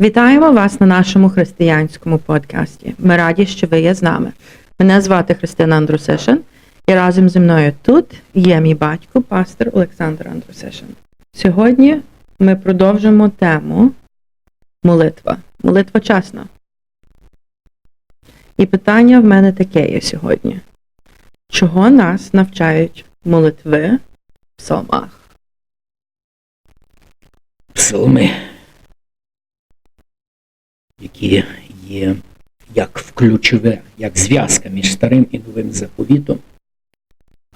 Вітаємо вас на нашому християнському подкасті. Ми раді, що ви є з нами. Мене звати Христина Андрусишин, і разом зі мною тут є мій батько, пастор Олександр Андрусишин. Сьогодні ми продовжимо тему молитва. Молитва часна. І питання в мене таке є сьогодні. Чого нас навчають молитви в псалмах? псалми, які є як ключове, як зв'язка між старим і новим заповітом.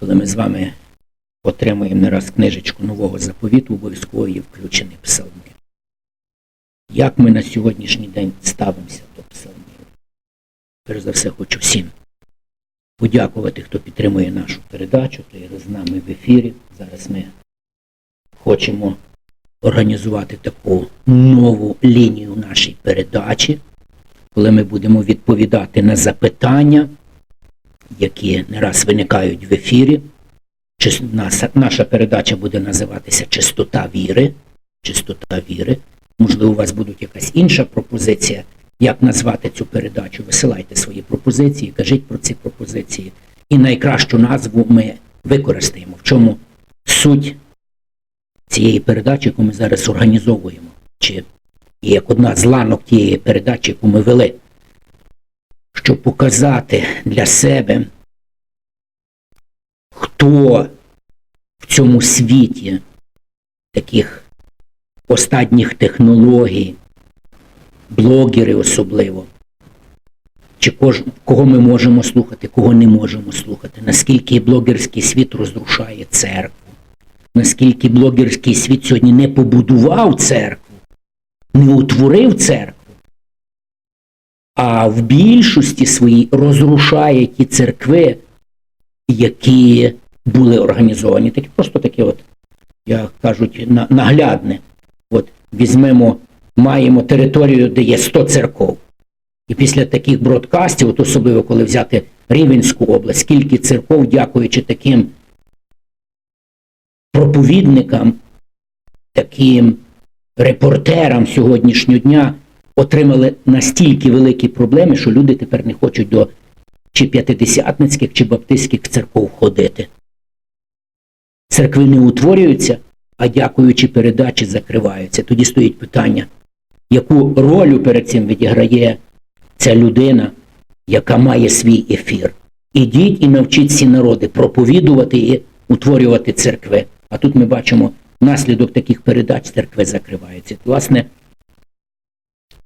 Коли ми з вами отримуємо не раз книжечку нового заповіту, обов'язково є включені псалми. Як ми на сьогоднішній день ставимося до псалмів? Перш за все, хочу всім подякувати, хто підтримує нашу передачу, хто є з нами в ефірі. Зараз ми хочемо організувати таку нову лінію нашій передачі, коли ми будемо відповідати на запитання, які не раз виникають в ефірі. Наша, наша передача буде називатися Чистота віри. Чистота віри. Можливо, у вас буде якась інша пропозиція, як назвати цю передачу. Висилайте свої пропозиції, кажіть про ці пропозиції. І найкращу назву ми використаємо. В чому суть цієї передачі, яку ми зараз організовуємо, чи як одна з ланок тієї передачі, яку ми вели, щоб показати для себе, хто в цьому світі таких останніх технологій, блогери особливо, чи кож, кого ми можемо слухати, кого не можемо слухати, наскільки блогерський світ розрушає церкву наскільки блогерський світ сьогодні не побудував церкву, не утворив церкву, а в більшості своїй розрушає ті церкви, які були організовані. Такі просто таке, от, як кажуть, на- наглядне. От візьмемо, маємо територію, де є 100 церков. І після таких бродкастів, от особливо коли взяти Рівенську область, скільки церков, дякуючи таким проповідникам, таким репортерам сьогоднішнього дня отримали настільки великі проблеми, що люди тепер не хочуть до чи п'ятидесятницьких, чи баптистських церков ходити. Церкви не утворюються, а дякуючи передачі закриваються. Тоді стоїть питання, яку роль перед цим відіграє ця людина, яка має свій ефір. Ідіть і навчіть ці народи проповідувати і утворювати церкви. А тут ми бачимо наслідок таких передач церкви закриваються. Власне,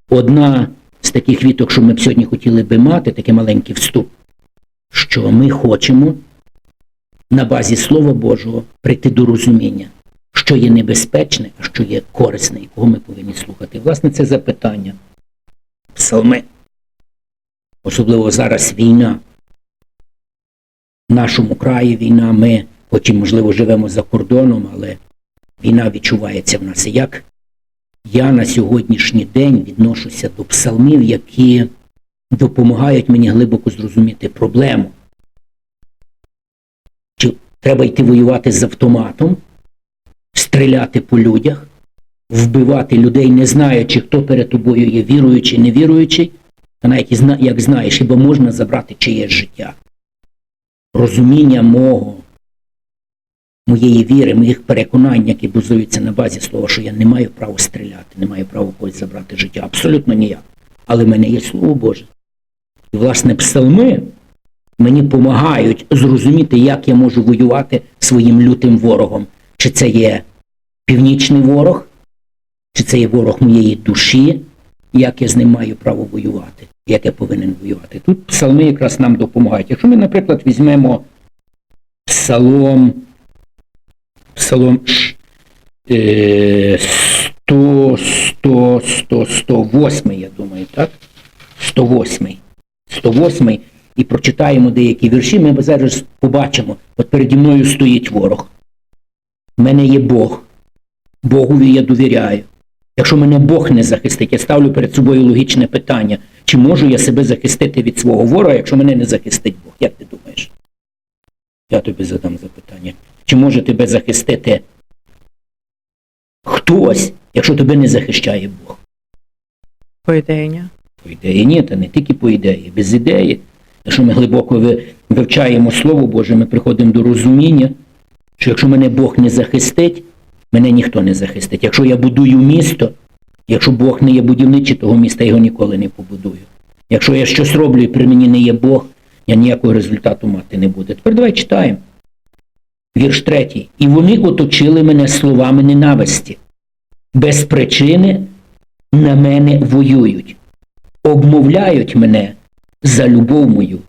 одна з таких віток, що ми б сьогодні хотіли би мати, такий маленький вступ, що ми хочемо на базі Слова Божого прийти до розуміння, що є небезпечне, а що є корисне, і кого ми повинні слухати. Власне, це запитання. Псалми. Особливо зараз війна. В нашому краї війна, ми, і, можливо, живемо за кордоном, але війна відчувається в нас. Як я на сьогоднішній день відношуся до псалмів, які допомагають мені глибоко зрозуміти проблему. Чи треба йти воювати з автоматом, стріляти по людях, вбивати людей, не знаючи, хто перед тобою є віруючий, невіруючий, та навіть як знаєш, хіба можна забрати чиєсь життя. Розуміння мого, моєї віри, моїх переконань, які базуються на базі слова, що я не маю права стріляти, не маю права когось забрати життя. Абсолютно ніяк. Але в мене є Слово Боже. І, власне, псалми мені допомагають зрозуміти, як я можу воювати своїм лютим ворогом. Чи це є північний ворог, чи це є ворог моєї душі, як я з ним маю право воювати, як я повинен воювати. Тут псалми якраз нам допомагають. Якщо ми, наприклад, візьмемо псалом, псалом е, 100, 100, 100, 108, я думаю, так? 108. 108 і прочитаємо деякі вірші, ми зараз побачимо, от переді мною стоїть ворог. В мене є Бог. Богові я довіряю. Якщо мене Бог не захистить, я ставлю перед собою логічне питання, чи можу я себе захистити від свого ворога, якщо мене не захистить Бог? Як ти думаєш? Я тобі задам запитання. Чи може тебе захистити хтось, якщо тебе не захищає Бог? По ідеї, ні. По ідеї ні, та не тільки по ідеї, без ідеї. Якщо ми глибоко вивчаємо Слово Боже, ми приходимо до розуміння, що якщо мене Бог не захистить, мене ніхто не захистить. Якщо я будую місто, якщо Бог не є будівничий, того міста я його ніколи не побудую. Якщо я щось роблю і при мені не є Бог, я ніякого результату мати не буду. Тепер давай читаємо. Вірш третій. І вони оточили мене словами ненависті. Без причини на мене воюють обмовляють мене за любов мою,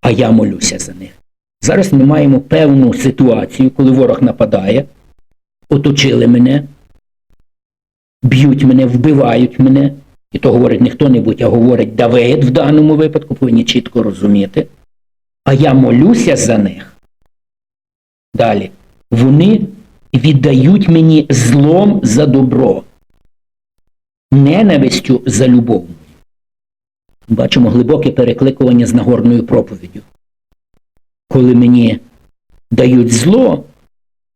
а я молюся за них. Зараз ми маємо певну ситуацію, коли ворог нападає, оточили мене, б'ють мене, вбивають мене. І то говорить не хто-небудь, а говорить Давид в даному випадку, повинні чітко розуміти. А я молюся за них. Далі. Вони віддають мені злом за добро, ненавистю за любов. Бачимо глибоке перекликування з Нагорною проповіддю. Коли мені дають зло,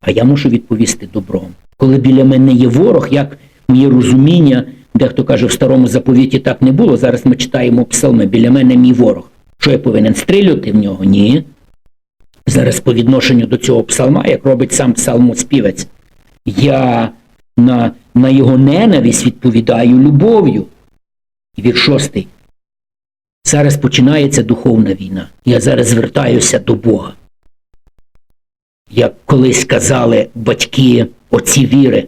а я мушу відповісти добром. Коли біля мене є ворог, як моє розуміння, дехто каже, в старому заповіті так не було. Зараз ми читаємо псалми, біля мене мій ворог. Що я повинен стрілювати в нього? Ні. Зараз по відношенню до цього псалма, як робить сам псалмоспівець, я на, на його ненависть відповідаю любов'ю. І вірш шостий. Зараз починається духовна війна. Я зараз звертаюся до Бога. Як колись казали батьки отці віри,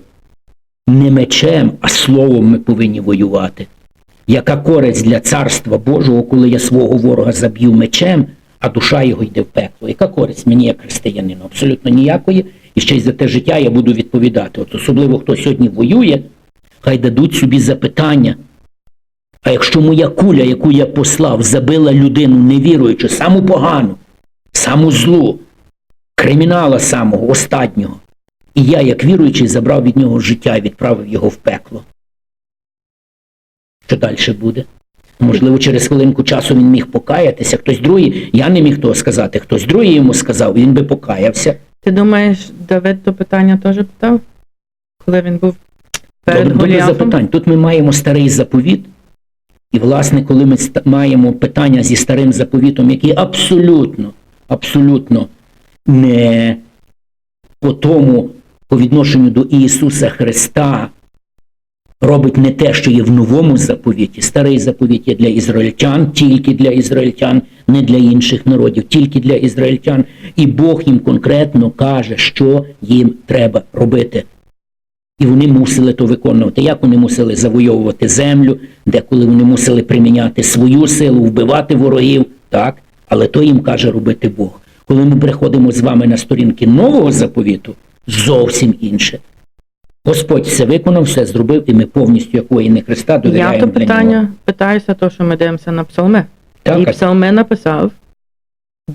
не мечем, а словом ми повинні воювати. Яка користь для царства Божого, коли я свого ворога заб'ю мечем, а душа його йде в пекло? Яка користь мені як християнину? Абсолютно ніякої. І ще й за те життя я буду відповідати. От особливо хто сьогодні воює, хай дадуть собі запитання. А якщо моя куля, яку я послав, забила людину невіруючу, саму погану, саму злу, кримінала самого, останнього, і я, як віруючий, забрав від нього життя і відправив його в пекло. Що далі буде? Можливо, через хвилинку часу він міг покаятися, хтось другий, я не міг того сказати, хтось другий йому сказав, він би покаявся. Ти думаєш, Давид то питання теж питав? Коли він був перед Добре, добре запитань. Тут ми маємо старий заповіт, і, власне, коли ми маємо питання зі старим заповітом, який абсолютно, абсолютно не по тому, по відношенню до Ісуса Христа, робить не те, що є в новому заповіті. Старий заповіт є для ізраїльтян, тільки для ізраїльтян, не для інших народів, тільки для ізраїльтян. І Бог їм конкретно каже, що їм треба робити. І вони мусили то виконувати. Як вони мусили завойовувати землю, деколи вони мусили приміняти свою силу, вбивати ворогів, так? Але то їм каже робити Бог. Коли ми приходимо з вами на сторінки нового заповіту, зовсім інше. Господь все виконав, все зробив, і ми повністю, як воїни Христа, довіряємо Я то для питання нього. питаюся, то, що ми дивимося на псалми. Так, І а псалми написав,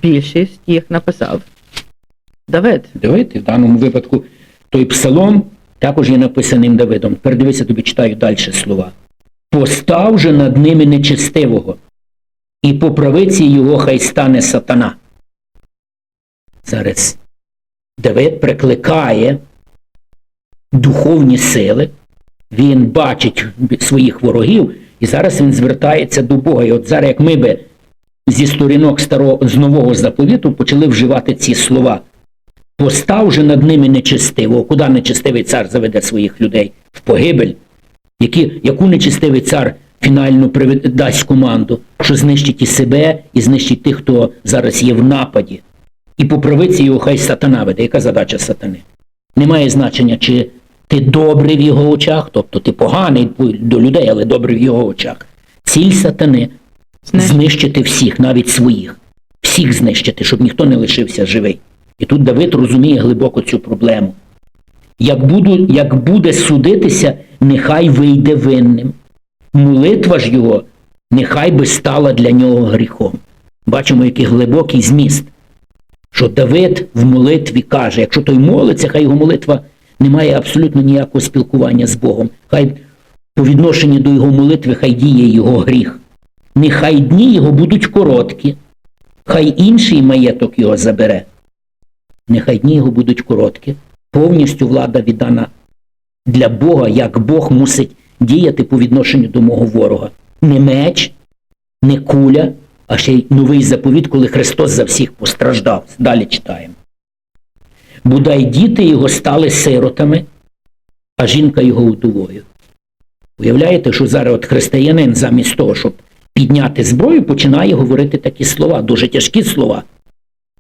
більшість їх написав Давид. Дивіться, в даному випадку той псалом також є написаним Давидом. Тепер дивися, тобі читаю далі слова. Постав же над ними нечестивого, і по правиці його хай стане сатана. Зараз Давид прикликає духовні сили, він бачить своїх ворогів, і зараз він звертається до Бога. І от зараз, як ми би зі сторінок старого з нового заповіту почали вживати ці слова. Постав же над ними нечестивого. Куди нечестивий цар заведе своїх людей? В погибель. Які, яку нечестивий цар фінально привед- дасть команду, що знищить і себе, і знищить тих, хто зараз є в нападі. І по його хай сатана веде. Яка задача сатани? Немає значення, чи ти добрий в його очах, тобто ти поганий до людей, але добрий в його очах. Ціль сатани Знищити. всіх, навіть своїх. Всіх знищити, щоб ніхто не лишився живий. І тут Давид розуміє глибоко цю проблему. Як, буду, як буде судитися, нехай вийде винним. Молитва ж його, нехай би стала для нього гріхом. Бачимо, який глибокий зміст. Що Давид в молитві каже, якщо той молиться, хай його молитва не має абсолютно ніякого спілкування з Богом. Хай по відношенню до його молитви хай діє його гріх. Нехай дні його будуть короткі, хай інший маєток його забере. Нехай дні його будуть короткі, повністю влада віддана для Бога, як Бог мусить діяти по відношенню до мого ворога. не меч, не куля, а ще й новий заповіт, коли Христос за всіх постраждав. Далі читаємо. Бодай діти його стали сиротами, а жінка його удовою. Уявляєте, що зараз от християнин замість того, щоб підняти зброю, починає говорити такі слова, дуже тяжкі слова.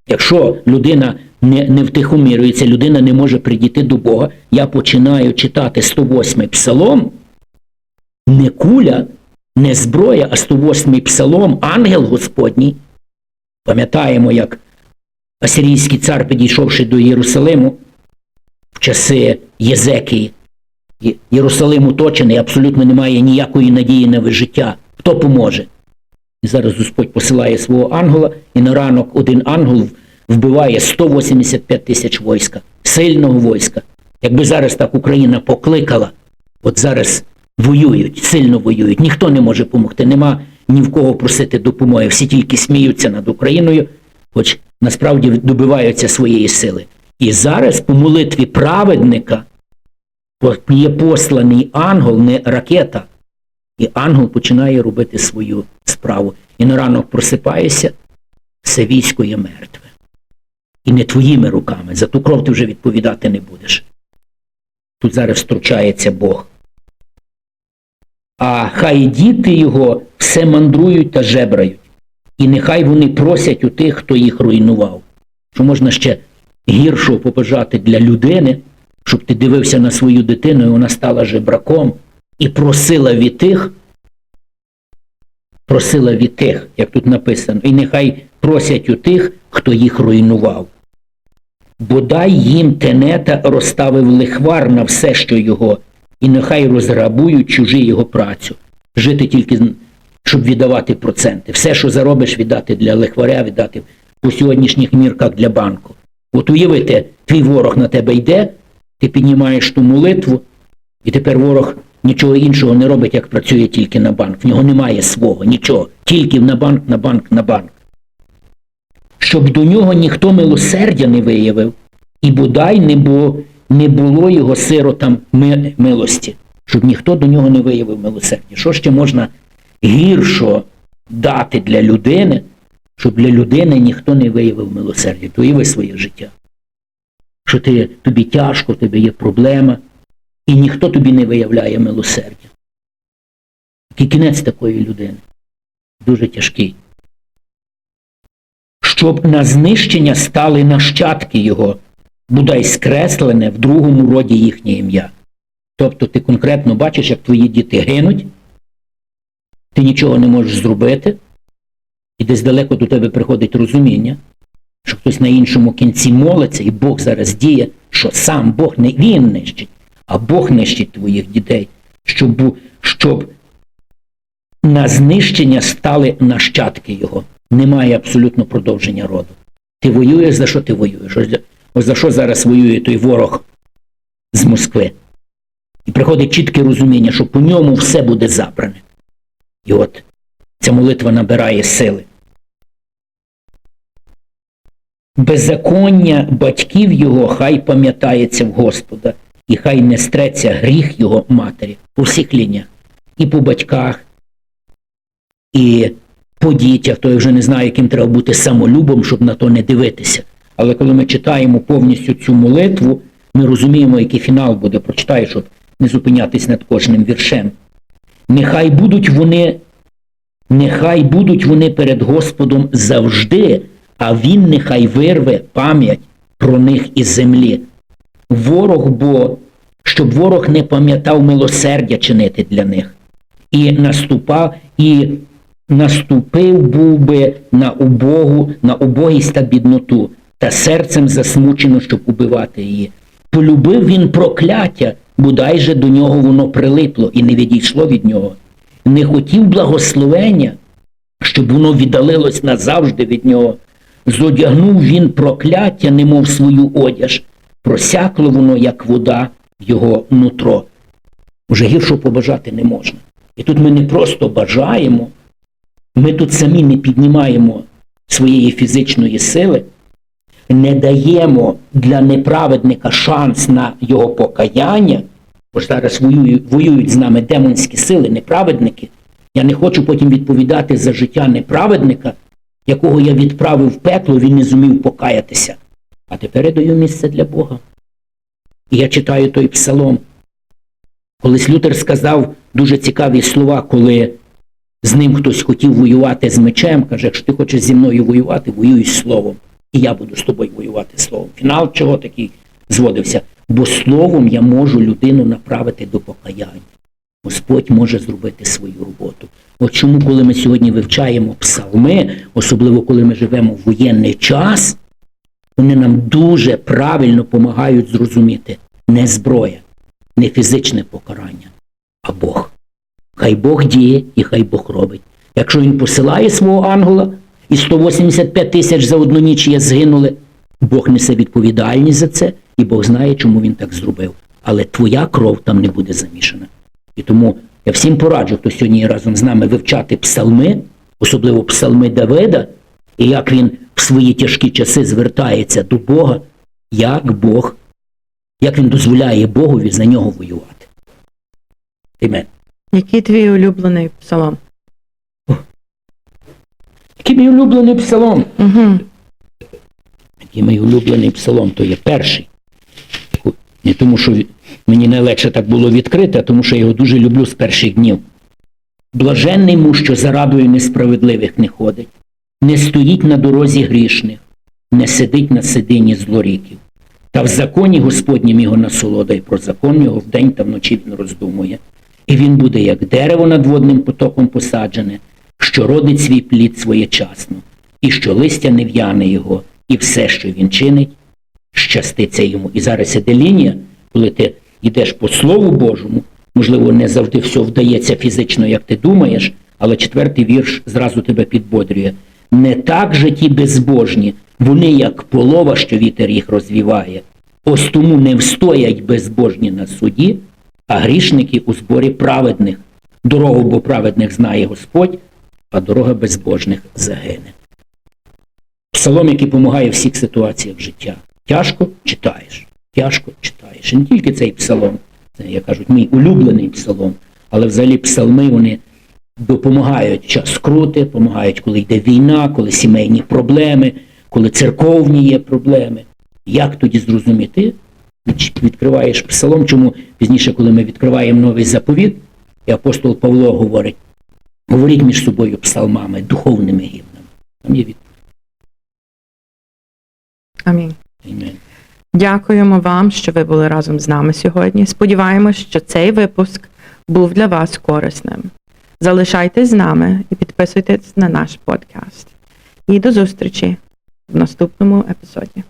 Якщо людина не, не втихомірюється, людина не може прийти до Бога, я починаю читати 108-й псалом, не куля, не зброя, а 108-й псалом, ангел Господній. Пам'ятаємо, як асирійський цар, підійшовши до Єрусалиму в часи Єзекії, Єрусалим оточений, абсолютно немає ніякої надії на життя. Хто поможе? І зараз Господь посилає свого ангела, і на ранок один ангел вбиває 185 тисяч війська, сильного війська. Якби зараз так Україна покликала, от зараз воюють, сильно воюють, ніхто не може допомогти, нема ні в кого просити допомоги. Всі тільки сміються над Україною, хоч насправді добиваються своєї сили. І зараз по молитві праведника є посланий ангел, не ракета. І ангел починає робити свою справу. І на ранок просипаєшся, все військо є мертве. І не твоїми руками. За ту кров ти вже відповідати не будеш. Тут зараз втручається Бог. А хай діти його все мандрують та жебрають. І нехай вони просять у тих, хто їх руйнував. Що можна ще гіршого побажати для людини, щоб ти дивився на свою дитину, і вона стала жебраком, і просила від тих, просила від тих, як тут написано, і нехай просять у тих, хто їх руйнував. Бодай їм тенета розставив лихвар на все, що його, і нехай розграбують чужі його працю. Жити тільки, щоб віддавати проценти. Все, що заробиш, віддати для лихваря, віддати по сьогоднішніх мірках для банку. От уявите, твій ворог на тебе йде, ти піднімаєш ту молитву, і тепер ворог нічого іншого не робить, як працює тільки на банк. В нього немає свого, нічого. Тільки на банк, на банк, на банк. Щоб до нього ніхто милосердя не виявив, і бодай не було, не було його сиротам милості. Щоб ніхто до нього не виявив милосердя. Що ще можна гіршого дати для людини, щоб для людини ніхто не виявив милосердя? То уяви своє життя що ти, тобі тяжко, в тебе є проблема, і ніхто тобі не виявляє милосердя. Який кінець такої людини? Дуже тяжкий. Щоб на знищення стали нащадки його, бодай скреслене в другому роді їхнє ім'я. Тобто ти конкретно бачиш, як твої діти гинуть, ти нічого не можеш зробити, і десь далеко до тебе приходить розуміння, що хтось на іншому кінці молиться, і Бог зараз діє, що сам Бог не він нищить, а Бог нищить твоїх дітей, щоб, щоб на знищення стали нащадки його. Немає абсолютно продовження роду. Ти воюєш, за що ти воюєш? Ось за що зараз воює той ворог з Москви. І приходить чітке розуміння, що по ньому все буде забране. І от ця молитва набирає сили. Беззаконня батьків його хай пам'ятається в Господа, і хай не стреться гріх його матері по всіх лініях. І по батьках, і по дітях, то я вже не знаю, яким треба бути самолюбом, щоб на то не дивитися. Але коли ми читаємо повністю цю молитву, ми розуміємо, який фінал буде. Прочитаю, щоб не зупинятись над кожним віршем. Нехай будуть вони Нехай будуть вони перед Господом завжди, а Він нехай вирве пам'ять про них із землі. Ворог бо, щоб ворог не пам'ятав милосердя чинити для них. І наступав, і наступив був би на убогу, на убогість та бідноту, та серцем засмучено, щоб убивати її. Полюбив він прокляття, бодай же до нього воно прилипло і не відійшло від нього не хотів благословення, щоб воно віддалилось назавжди від нього. Зодягнув він прокляття, немов свою одяж, просякло воно, як вода, в його нутро. Уже гіршого побажати не можна. І тут ми не просто бажаємо, ми тут самі не піднімаємо своєї фізичної сили, не даємо для неправедника шанс на його покаяння, бо ж зараз воюють, з нами демонські сили, неправедники, Я не хочу потім відповідати за життя неправедника, якого я відправив в пекло, він не зумів покаятися. А тепер я даю місце для Бога. І я читаю той псалом. Колись Лютер сказав дуже цікаві слова, коли з ним хтось хотів воювати з мечем, каже, якщо ти хочеш зі мною воювати, воюй з словом. І я буду з тобою воювати словом. Фінал чого такий зводився? Бо словом я можу людину направити до покаяння. Господь може зробити свою роботу. От чому, коли ми сьогодні вивчаємо псалми, особливо коли ми живемо в воєнний час, вони нам дуже правильно допомагають зрозуміти не зброя, не фізичне покарання, а Бог. Хай Бог діє і хай Бог робить. Якщо він посилає свого ангела, і 185 тисяч за одну ніч є згинули, Бог несе відповідальність за це, і Бог знає, чому він так зробив. Але твоя кров там не буде замішана. І тому я всім пораджу, хто сьогодні разом з нами вивчати псалми, особливо псалми Давида, і як він в свої тяжкі часи звертається до Бога, як Бог, як він дозволяє Богові за нього воювати. Амен. Який твій улюблений псалом? Який мій улюблений псалом? Угу. Мій улюблений псалом, то є перший. Не тому, що мені найлегше так було відкрити, а тому, що я його дуже люблю з перших днів. Блаженний му, що за радою несправедливих не ходить, не стоїть на дорозі грішних, не сидить на сидині злоріків. Та в законі Господнім його насолода, і про закон його вдень та вночі він роздумує. І він буде, як дерево над водним потоком посаджене, що родить свій плід своєчасно, і що листя не в'яне його, і все, що він чинить, щаститься йому. І зараз іде лінія, коли ти йдеш по Слову Божому, можливо, не завжди все вдається фізично, як ти думаєш, але четвертий вірш зразу тебе підбодрює. Не так же ті безбожні, вони як полова, що вітер їх розвіває. Ось тому не встоять безбожні на суді, а грішники у зборі праведних. Дорогу бо праведних знає Господь, а дорога безбожних загине. Псалом, який допомагає в всіх ситуаціях життя. Тяжко читаєш, тяжко читаєш. І не тільки цей псалом, як кажуть, мій улюблений псалом, але взагалі псалми вони допомагають час скрути, допомагають, коли йде війна, коли сімейні проблеми, коли церковні є проблеми. Як тоді зрозуміти? Відкриваєш псалом, чому пізніше, коли ми відкриваємо новий заповіт, і апостол Павло говорить, говоріть між собою псалмами, духовними гімнами. Там є відповідь. Амінь. Амен. Дякуємо вам, що ви були разом з нами сьогодні. Сподіваємось, що цей випуск був для вас корисним. Залишайтесь з нами і підписуйтесь на наш подкаст. І до зустрічі в наступному епізоді.